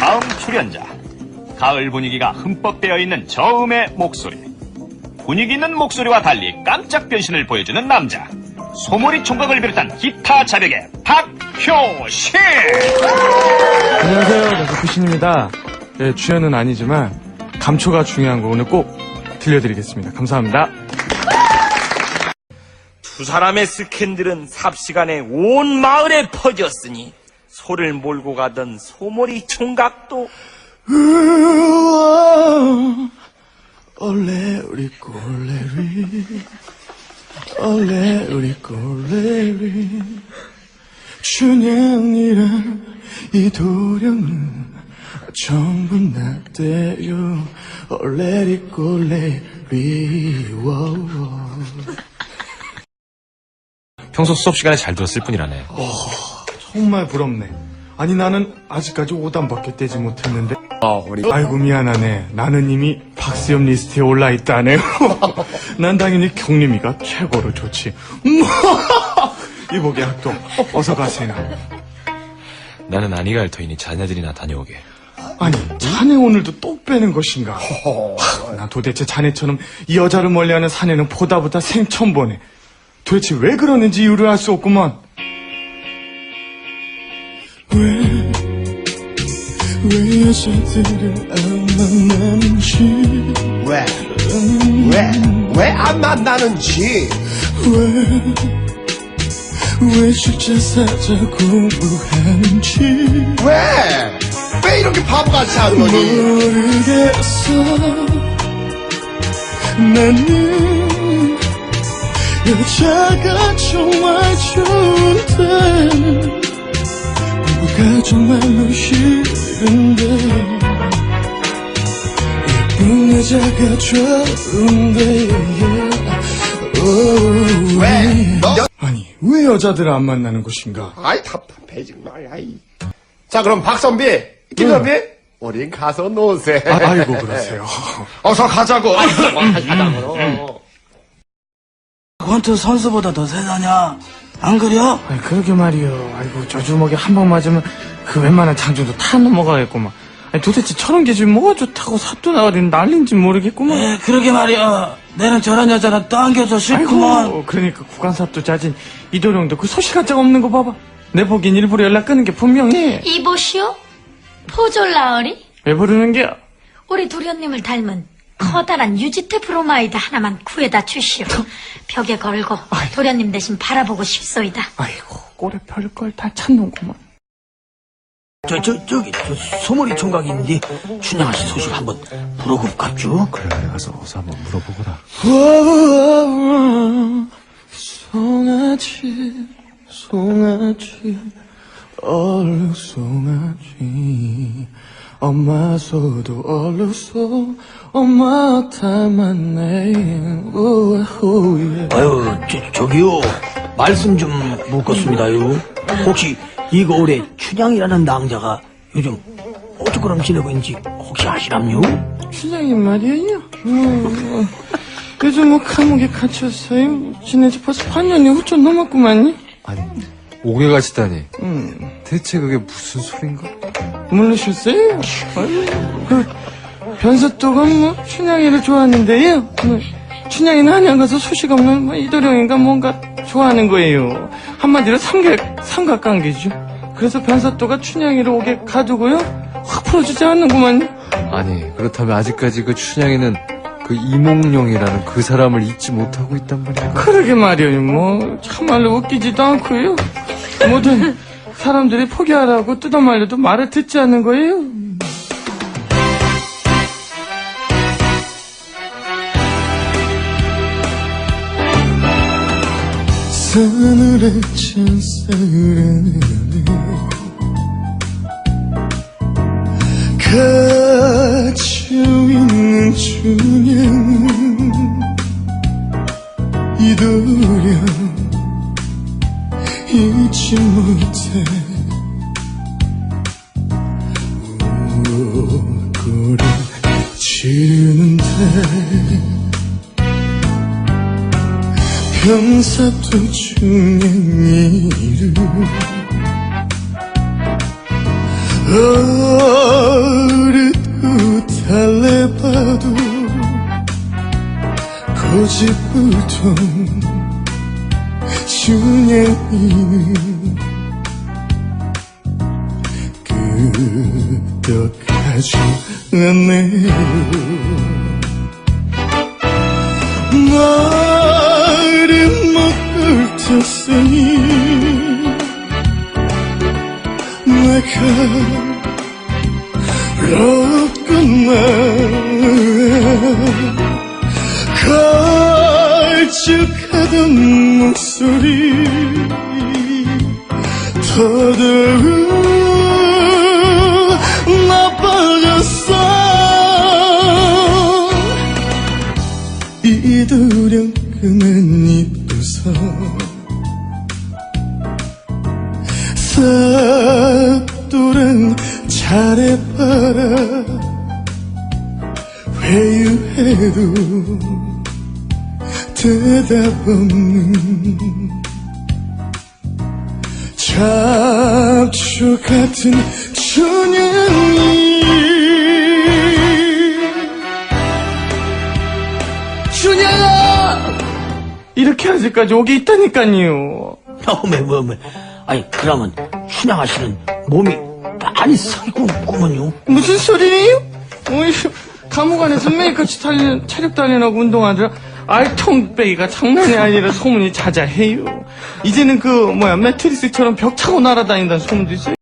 다음 출연자. 가을 분위기가 흠뻑 되어 있는 저음의 목소리. 분위기 있는 목소리와 달리 깜짝 변신을 보여주는 남자. 소몰이 총각을 비롯한 기타 자백의 박효신! 안녕하세요. 나서쿠신입니다. 네, 주연은 아니지만 감초가 중요한 거 오늘 꼭 들려드리겠습니다. 감사합니다. 두 사람의 스캔들은 삽시간에 온 마을에 퍼졌으니 소를 몰고 가던 소몰이 총각도 올레 우리 꼴레리. 올레 우리 꼴레리. 춘향이랑 이 도령은 전부 나대요. 올레리 꼴레리 평소 수업 시간에 잘 들었을 뿐이라네. 정말 부럽네. 아니 나는 아직까지 5단밖에 떼지 못했는데. 아이고 미안하네. 나는 이미 박수염 리스트에 올라 있다네. 난 당연히 경림이가 최고로 좋지. 이보게 학동 어서 가세요. 나는 아니가 할 터이니 자네들이나 다녀오게. 아니 자네 오늘도 또 빼는 것인가? 하, 나 도대체 자네처럼 이 여자를 멀리하는 사내는 보다 보다 생처음 보네. 도대체 왜 그러는지 이유를 알 수 없구먼. 왜 왜? 왜? 왜 안 만나는지? 왜, 왜 실제 사자 공부하는지, 왜? 왜 이렇게 바보같이 하는 거니? 모르겠어. 나는 여자가 정말 좋은데, 부부가 정말로 싫 은데, 예쁜 여자가 좋은데, yeah. 왜? 너? 아니, 왜 여자들을 안 만나는 것인가? 아이, 답답해, 정말, 아이. 자, 그럼 박선비, 김선비, 우린 가서 노세. 아, 아이고, 그러세요. 어서 가자고. 가자고. 권투 선수보다 더 세다냐? 안 그려? 아니, 그러게 말이요. 아이고, 저 주먹에 한방 맞으면 그 웬만한 장중도 다 넘어가겠구만. 아니, 도대체 저런 게 지금 뭐가 좋다고 사또 나가리는 난린지 모르겠구만. 에, 그러게 말이야. 내는 저런 여자는 당겨져 싫구먼. 아이고, 그러니까 구간사또 짜진 이도령도 그 소식한자가 없는 거 봐봐. 내 보기엔 일부러 연락 끊는 게 분명해. 이보시오? 포졸라어리? 왜 부르는 게야? 우리 도련님을 닮은 커다란 유지태 브로마이드 하나만 구해다 주시오. 벽에 걸고 도련님 대신 바라보고 싶소이다. 아이고, 꼴에 별걸 다 찾는구만. 저, 저, 저기, 저, 소머리 총각인데, 춘향아 씨 소식 한번 물어보고 갑주. 그래, 가서 어서 한번 물어보거라. 송아지 송아지 얼룩 송아지 엄마 소도 얼룩소 엄마 닮았네 아유, 저, 저기요. 말씀 좀 묻겠습니다요. 혹시 이거 올해 춘향이라는 낭자가 요즘 어쩌고럼 지내고 있는지 혹시 아시람요? 춘향이 말이에요 음, 요즘 뭐 감옥에 갇혔어요 지내지 벌써 8년이 훌쩍 넘었구만요 아니, 옥에 가시다니. 대체 그게 무슨 소린가? 모르셨어요? 아유, 그 변사또가 뭐 춘향이를 좋아하는데요. 뭐, 춘향이는 한양 가서 소식 없는 뭐 이도령인가 뭔가 좋아하는 거예요. 한마디로 삼각 삼각관계죠. 그래서 변사또가 춘향이를 옥에 가두고요. 확 풀어주지 않는구만요. 아니, 그렇다면 아직까지 그 춘향이는 그 이몽룡이라는 그 사람을 잊지 못하고 있단 말이야. 그러게 말이에요. 뭐 참말로 웃기지도 않고요. 뭐든 사람들이 포기하라고 뜯어말려도 말을 듣지 않는 거예요. 서늘한 찬사랑에 갇혀 있는 춘향은 이도령 잊지 못해 울고를 지르는데 평사도 중에 일을 어르고 달래봐도 고집부통 춘향이는 끄덕하지 않네요 말은 못 훑었으니 내가 없구나 걸쭉 하던 목소리 더더욱 나빠졌어. 이도령 그만 입고서 싹도랑 잘해봐라. 회유해도 없는 잡초 같은 춘향이 춘향아 이렇게 아직까지 오게 있다니까요 어메, 뭐, 뭐. 아니, 그러면, 춘향 아 씨는 몸이 많이 살고 있구먼요. 무슨 소리예요? 어이, 감옥 안에서 매일같이 달리, 체력 단련하고 운동하느라 알통배기가 장난이 아니라 소문이 자자해요. 이제는 그 뭐야 매트리스처럼 벽 차고 날아다닌다는 소문도 있어요.